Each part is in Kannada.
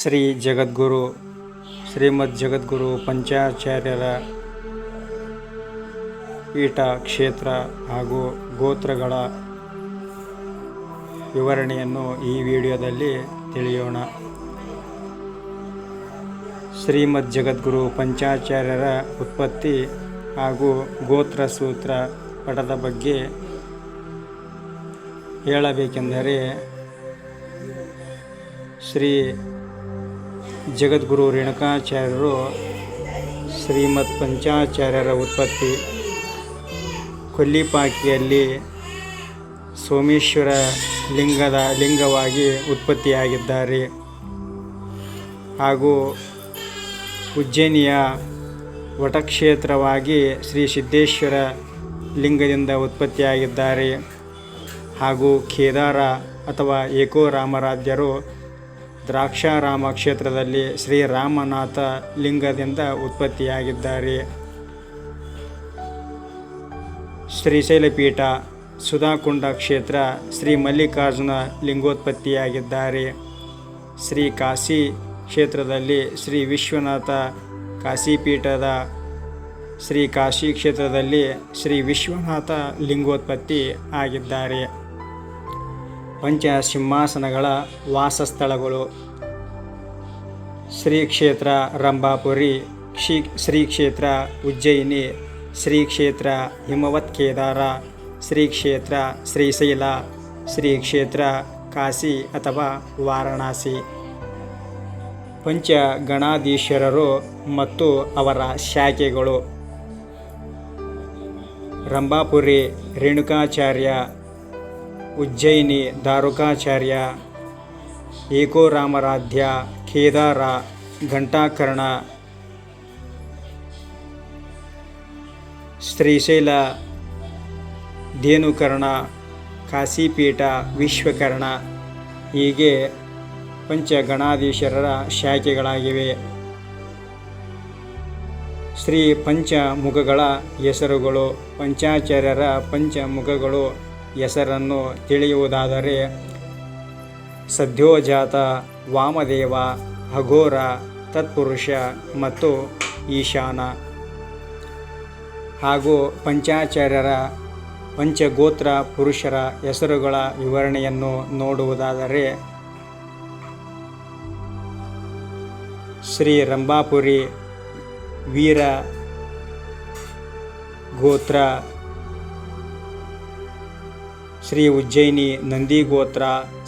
ಶ್ರೀ ಜಗದ್ಗುರು, ಶ್ರೀಮದ್ ಜಗದ್ಗುರು ಪಂಚಾಚಾರ್ಯರ ಪೀಠ, ಕ್ಷೇತ್ರ ಹಾಗೂ ಗೋತ್ರಗಳ ವಿವರಣೆಯನ್ನು ಈ ವಿಡಿಯೋದಲ್ಲಿ ತಿಳಿಯೋಣ. ಶ್ರೀಮದ್ ಜಗದ್ಗುರು ಪಂಚಾಚಾರ್ಯರ ಉತ್ಪತ್ತಿ ಹಾಗೂ ಗೋತ್ರ ಸೂತ್ರ ಪಟದ ಬಗ್ಗೆ ಹೇಳಬೇಕೆಂದರೆ ಶ್ರೀ ಜಗದ್ಗುರು ರೇಣುಕಾಚಾರ್ಯರು ಶ್ರೀಮತ್ ಪಂಚಾಚಾರ್ಯರ ಉತ್ಪತ್ತಿ. ಕೊಲ್ಲಿಪಾಕಿಯಲ್ಲಿ ಸೋಮೇಶ್ವರ ಲಿಂಗದ ಲಿಂಗವಾಗಿ ಉತ್ಪತ್ತಿಯಾಗಿದ್ದಾರೆ. ಹಾಗೂ ಉಜ್ಜಯಿನಿಯ ವಟಕ್ಷೇತ್ರವಾಗಿ ಶ್ರೀ ಸಿದ್ದೇಶ್ವರ ಲಿಂಗದಿಂದ ಉತ್ಪತ್ತಿಯಾಗಿದ್ದಾರೆ. ಹಾಗೂ ಕೇದಾರ ಅಥವಾ ಏಕೋ ರಾಮರಾಜ್ಯರು ದ್ರಾಕ್ಷಾರಾಮ ಕ್ಷೇತ್ರದಲ್ಲಿ ಶ್ರೀರಾಮನಾಥ ಲಿಂಗದಿಂದ ಉತ್ಪತ್ತಿಯಾಗಿದ್ದಾರೆ. ಶ್ರೀಶೈಲಪೀಠ, ಸುಧಾಕುಂಡ ಕ್ಷೇತ್ರ ಶ್ರೀ ಮಲ್ಲಿಕಾರ್ಜುನ ಲಿಂಗೋತ್ಪತ್ತಿಯಾಗಿದ್ದಾರೆ. ಶ್ರೀ ಕಾಶಿ ಕ್ಷೇತ್ರದಲ್ಲಿ ಶ್ರೀ ವಿಶ್ವನಾಥ ಕಾಶಿಪೀಠದ ಶ್ರೀ ಕಾಶಿ ಕ್ಷೇತ್ರದಲ್ಲಿ ಶ್ರೀ ವಿಶ್ವನಾಥ ಲಿಂಗೋತ್ಪತ್ತಿ ಆಗಿದ್ದಾರೆ. ಪಂಚ ಸಿಂಹಾಸನಗಳ ವಾಸಸ್ಥಳಗಳು. ಶ್ರೀ ಕ್ಷೇತ್ರ ರಂಭಾಪುರಿ ಶ್ರೀ ಶ್ರೀ ಕ್ಷೇತ್ರ ಉಜ್ಜಯಿನಿ ಶ್ರೀ ಕ್ಷೇತ್ರ ಹಿಮವತ್ ಕೇದಾರ ಶ್ರೀ ಕ್ಷೇತ್ರ ಶ್ರೀಶೈಲ ಶ್ರೀ ಕ್ಷೇತ್ರ ಕಾಶಿ ಅಥವಾ ವಾರಣಾಸಿ. ಪಂಚ ಗಣಾಧೀಶ್ವರರು ಮತ್ತು ಅವರ ಶಾಖೆಗಳು. ರಂಭಾಪುರಿ, ರೇಣುಕಾಚಾರ್ಯ ಉಜ್ಜಯಿನಿ ದಾರುಕಾಚಾರ್ಯ, ಏಕೋರಾಮರಾಧ್ಯ, ಕೇದಾರ, ಘಂಟಾಕರ್ಣ, ಶ್ರೀಶೈಲ ಧೇನುಕರ್ಣ ಕಾಶಿಪೀಠ, ವಿಶ್ವಕರ್ಣ ಹೀಗೆ ಪಂಚಗಣಾಧೀಶ್ವರರ ಶಾಖೆಗಳಾಗಿವೆ. ಶ್ರೀ ಪಂಚಮುಖಗಳ ಹೆಸರುಗಳು ಪಂಚಾಚಾರ್ಯರ ಪಂಚಮುಖಗಳು ಹೆಸರನ್ನು ತಿಳಿಯುವುದಾದರೆ ಸದ್ಯೋಜಾತ ವಾಮದೇವ ಅಘೋರ ತತ್ಪುರುಷ ಮತ್ತು ಈಶಾನ. ಹಾಗೂ ಪಂಚಾಚಾರ್ಯರ ಪಂಚಗೋತ್ರ ಪುರುಷರ ಹೆಸರುಗಳ ವಿವರಣೆಯನ್ನು ನೋಡುವುದಾದರೆ ಶ್ರೀ ರಂಭಾಪುರಿ ವೀರ ಗೋತ್ರ ಶ್ರೀ ಉಜ್ಜಯಿನಿ ನಂದಿ ಗೋತ್ರ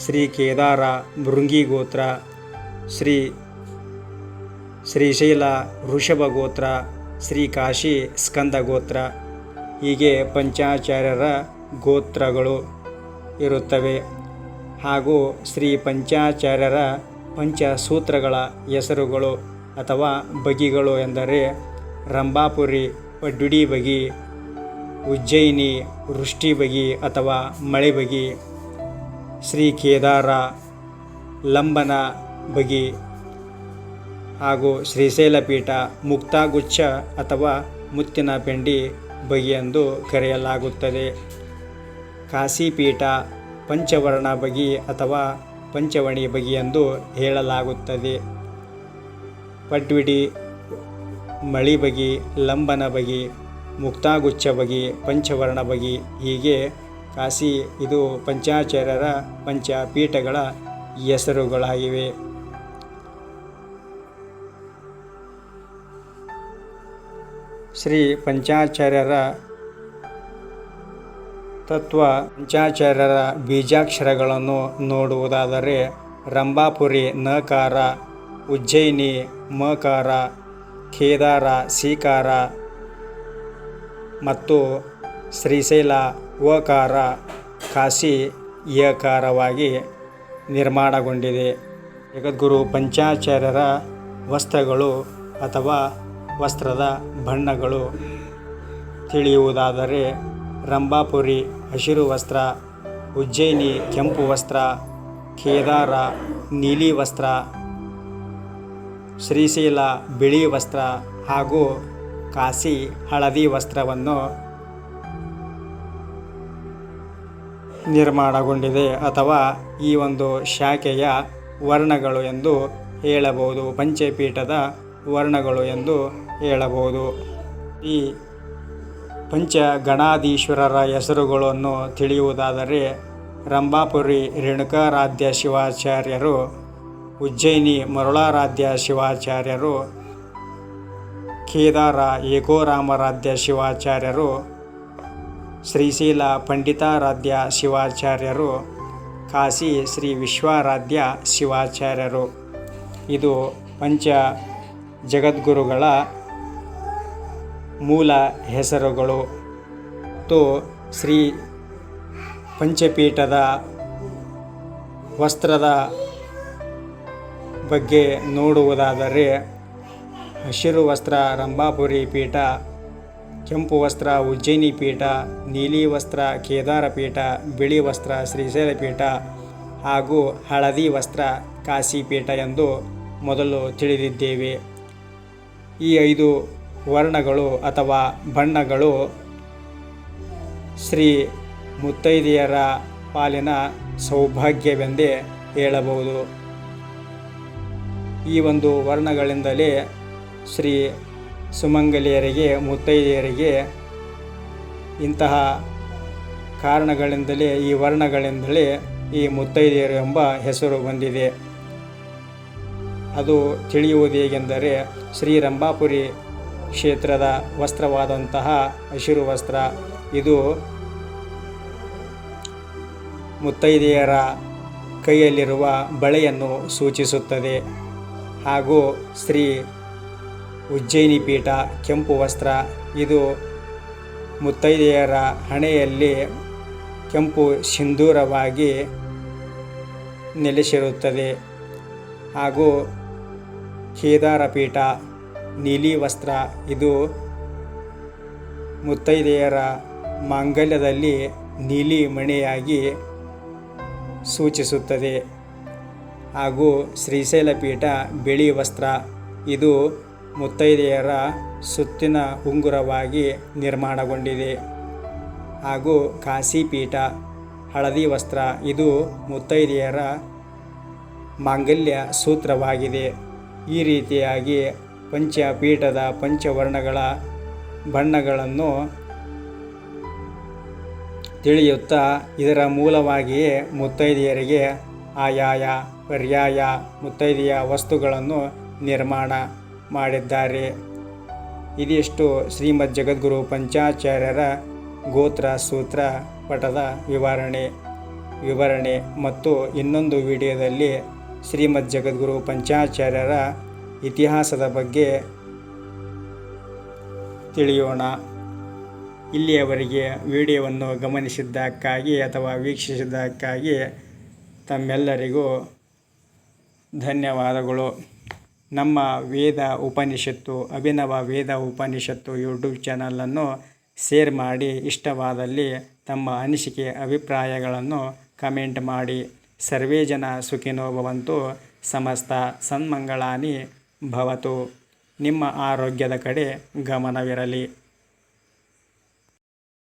ಶ್ರೀ ಕೇದಾರ ಭೃಂಗಿ ಗೋತ್ರ ಶ್ರೀ ಶ್ರೀಶೈಲ ಋಷಭ ಗೋತ್ರ ಶ್ರೀ ಕಾಶಿ ಸ್ಕಂದ ಗೋತ್ರ ಹೀಗೆ ಪಂಚಾಚಾರ್ಯರ ಗೋತ್ರಗಳು ಇರುತ್ತವೆ. ಹಾಗೂ ಶ್ರೀ ಪಂಚಾಚಾರ್ಯರ ಪಂಚಸೂತ್ರಗಳ ಹೆಸರುಗಳು ಅಥವಾ ಬಗೆಗಳು ಎಂದರೆ ರಂಭಾಪುರಿ ಪಡ್ಡುಡಿ ಬಗಿ ಉಜ್ಜಯಿನಿ ವೃಷ್ಟಿ ಬಗಿ ಅಥವಾ ಮಳೆ ಬಗಿ ಶ್ರೀ ಕೇದಾರ, ಲಂಬನ ಬಗಿ ಹಾಗೂ ಶ್ರೀಶೈಲಪೀಠ, ಮುಕ್ತಾಗುಚ್ಛ ಅಥವಾ ಮುತ್ತಿನ ಪೆಂಡಿ ಬಗೆ ಎಂದು ಕರೆಯಲಾಗುತ್ತದೆ. ಕಾಶಿಪೀಠ, ಪಂಚವರ್ಣ ಬಗಿ ಅಥವಾ ಪಂಚವಣಿ ಬಗೆ ಎಂದು ಹೇಳಲಾಗುತ್ತದೆ. ಪಡ್ವಿಡಿ ಮಳಿ ಬಗಿ ಲಂಬನ ಬಗಿ ಮುಕ್ತಾಗುಚ್ಛ ಬಗೆ ಪಂಚವರ್ಣ ಬಗೆ ಹೀಗೆ ಕಾಶಿ ಇದು ಪಂಚಾಚಾರ್ಯರ ಪಂಚಪೀಠಗಳ ಹೆಸರುಗಳಾಗಿವೆ. ಶ್ರೀ ಪಂಚಾಚಾರ್ಯರ ತತ್ವ, ಪಂಚಾಚಾರ್ಯರ ಬೀಜಾಕ್ಷರಗಳನ್ನು ನೋಡುವುದಾದರೆ ರಂಭಾಪುರಿ, ನಕಾರ, ಉಜ್ಜಯಿನಿ, ಮಕಾರ ಖೇದಾರ ಸೀಕಾರ ಮತ್ತು ಶ್ರೀಶೈಲ ಓಕಾರ ಕಾಶಿ ಯಕಾರವಾಗಿ ನಿರ್ಮಾಣಗೊಂಡಿದೆ. ಜಗದ್ಗುರು ಪಂಚಾಚಾರ್ಯರ ವಸ್ತ್ರಗಳು ಅಥವಾ ವಸ್ತ್ರದ ಬಣ್ಣಗಳು ತಿಳಿಯುವುದಾದರೆ ರಂಭಾಪುರಿ, ಹಸಿರು ವಸ್ತ್ರ, ಉಜ್ಜಯಿನಿ, ಕೆಂಪು ವಸ್ತ್ರ, ಕೇದಾರ, ನೀಲಿ ವಸ್ತ್ರ, ಶ್ರೀಶೈಲ ಬಿಳಿ ವಸ್ತ್ರ ಹಾಗೂ ಕಾಶಿ ಹಳದಿ ವಸ್ತ್ರವನ್ನು ನಿರ್ಮಾಣಗೊಂಡಿದೆ ಅಥವಾ ಈ ಒಂದು ಶಾಖೆಯ ವರ್ಣಗಳು ಎಂದು ಹೇಳಬಹುದು, ಪಂಚಪೀಠದ ವರ್ಣಗಳು ಎಂದು ಹೇಳಬಹುದು. ಈ ಪಂಚ ಗಣಾಧೀಶ್ವರರ ಹೆಸರುಗಳನ್ನು ತಿಳಿಯುವುದಾದರೆ, ರಂಭಾಪುರಿ ರೇಣುಕಾರಾಧ್ಯ ಶಿವಾಚಾರ್ಯರು, ಉಜ್ಜಯಿನಿ ಮರುಳಾರಾಧ್ಯ ಶಿವಾಚಾರ್ಯರು ಕೇದಾರ ಏಕೋರಾಮರಾಧ್ಯ ಶಿವಾಚಾರ್ಯರು, ಶ್ರೀಶೀಲ ಪಂಡಿತಾರಾಧ್ಯ ಶಿವಾಚಾರ್ಯರು, ಕಾಶಿ ಶ್ರೀ ವಿಶ್ವಾರಾಧ್ಯ ಶಿವಾಚಾರ್ಯರು. ಇದು ಪಂಚ ಜಗದ್ಗುರುಗಳ ಮೂಲ ಹೆಸರುಗಳು. ಮತ್ತು ಶ್ರೀ ಪಂಚಪೀಠದ ವಸ್ತ್ರದ ಬಗ್ಗೆ ನೋಡುವುದಾದರೆ ಹಸಿರು ವಸ್ತ್ರ, ರಂಭಾಪುರಿ ಪೀಠ, ಕೆಂಪು ವಸ್ತ್ರ, ಉಜ್ಜಯಿನಿ ಪೀಠ, ನೀಲಿ ವಸ್ತ್ರ, ಕೇದಾರ ಪೀಠ, ಬಿಳಿ ವಸ್ತ್ರ, ಶ್ರೀಶೈಲ ಪೀಠ ಹಾಗೂ ಹಳದಿ ವಸ್ತ್ರ, ಕಾಶಿ ಪೀಠ ಎಂದು ಮೊದಲು ತಿಳಿದಿದ್ದೇವೆ. ಈ ಐದು ವರ್ಣಗಳು ಅಥವಾ ಬಣ್ಣಗಳು ಶ್ರೀ ಮುತ್ತೈದೆಯರ ಪಾಲಿನ ಸೌಭಾಗ್ಯವೆಂದೇ ಹೇಳಬಹುದು. ಈ ಒಂದು ವರ್ಣಗಳಿಂದಲೇ ಶ್ರೀ ಸುಮಂಗಲಿಯರಿಗೆ, ಮುತ್ತೈದೆಯರಿಗೆ ಇಂತಹ ಕಾರಣಗಳಿಂದಲೇ, ಈ ವರ್ಣಗಳಿಂದಲೇ ಈ ಮುತ್ತೈದೆಯರು ಎಂಬ ಹೆಸರು ಬಂದಿದೆ. ಅದು ತಿಳಿಯುವುದು ಹೇಗೆಂದರೆ, ಶ್ರೀ ರಂಭಾಪುರಿ ಕ್ಷೇತ್ರದ ವಸ್ತ್ರವಾದಂತಹ ಹಸಿರು ವಸ್ತ್ರ. ಇದು ಮುತ್ತೈದೆಯರ ಕೈಯಲ್ಲಿರುವ ಬಳೆಯನ್ನು ಸೂಚಿಸುತ್ತದೆ. ಹಾಗೂ ಶ್ರೀ ಉಜ್ಜಯಿನಿ ಪೀಠ, ಕೆಂಪು ವಸ್ತ್ರ, ಇದು ಮುತ್ತೈದೆಯರ ಹಣೆಯಲ್ಲಿ ಕೆಂಪು ಸಿಂಧೂರವಾಗಿ ನೆಲೆಸಿರುತ್ತದೆ. ಹಾಗೂ ಕೇದಾರ ಪೀಠ, ನೀಲಿ ವಸ್ತ್ರ, ಇದು ಮುತ್ತೈದೆಯರ ಮಾಂಗಲ್ಯದಲ್ಲಿ ನೀಲಿ ಮಣೆಯಾಗಿ ಸೂಚಿಸುತ್ತದೆ. ಹಾಗೂ ಶ್ರೀಶೈಲ ಪೀಠ ಬಿಳಿ ವಸ್ತ್ರ, ಇದು ಮುತ್ತೈದೆಯರ ಸುತ್ತಿನ ಉಂಗುರವಾಗಿ ನಿರ್ಮಾಣಗೊಂಡಿದೆ. ಹಾಗೂ ಕಾಸಿ ಪೀಠ, ಹಳದಿ ವಸ್ತ್ರ, ಇದು ಮುತ್ತೈದೆಯರ ಮಾಂಗಲ್ಯ ಸೂತ್ರವಾಗಿದೆ. ಈ ರೀತಿಯಾಗಿ ಪಂಚಪೀಠದ ಪಂಚವರ್ಣಗಳ ಬಣ್ಣಗಳನ್ನು ತಿಳಿಯುತ್ತಾ, ಇದರ ಮೂಲವಾಗಿಯೇ ಮುತ್ತೈದೆಯರಿಗೆ ಆಯಾಯ, ಪರ್ಯಾಯ ಮುತ್ತೈದೆಯ ವಸ್ತುಗಳನ್ನು ನಿರ್ಮಾಣ ಮಾಡಿದ್ದಾರೆ. ಇದಿಷ್ಟು ಶ್ರೀಮದ್ ಜಗದ್ಗುರು ಪಂಚಾಚಾರ್ಯರ ಗೋತ್ರ, ಸೂತ್ರ ಪಟದ ವಿವರಣೆ. ವಿವರಣೆ ಮತ್ತು ಇನ್ನೊಂದು ವಿಡಿಯೋದಲ್ಲಿ ಶ್ರೀಮದ್ ಜಗದ್ಗುರು ಪಂಚಾಚಾರ್ಯರ ಇತಿಹಾಸದ ಬಗ್ಗೆ ತಿಳಿಯೋಣ. ಇಲ್ಲಿಯವರೆಗೆ ವಿಡಿಯೋವನ್ನು ಗಮನಿಸಿದ್ದಕ್ಕಾಗಿ ಅಥವಾ ವೀಕ್ಷಿಸಿದ್ದಕ್ಕಾಗಿ ತಮ್ಮೆಲ್ಲರಿಗೂ ಧನ್ಯವಾದಗಳು. ನಮ್ಮ ವೇದ ಉಪನಿಷತ್ತು, ಅಭಿನವ ವೇದ ಉಪನಿಷತ್ತು ಯೂಟ್ಯೂಬ್ ಚಾನಲನ್ನು ಶೇರ್ ಮಾಡಿ ಇಷ್ಟವಾದಲ್ಲಿ ತಮ್ಮ ಅನಿಸಿಕೆ, ಅಭಿಪ್ರಾಯಗಳನ್ನು ಕಮೆಂಟ್ ಮಾಡಿ. ಸರ್ವೇ ಜನ ಸುಖಿನೋ ಭವಂತು ಸಮಸ್ತ ಸನ್ಮಂಗಳಾನಿ ಭವತು. ನಿಮ್ಮ ಆರೋಗ್ಯದ ಕಡೆ ಗಮನವಿರಲಿ.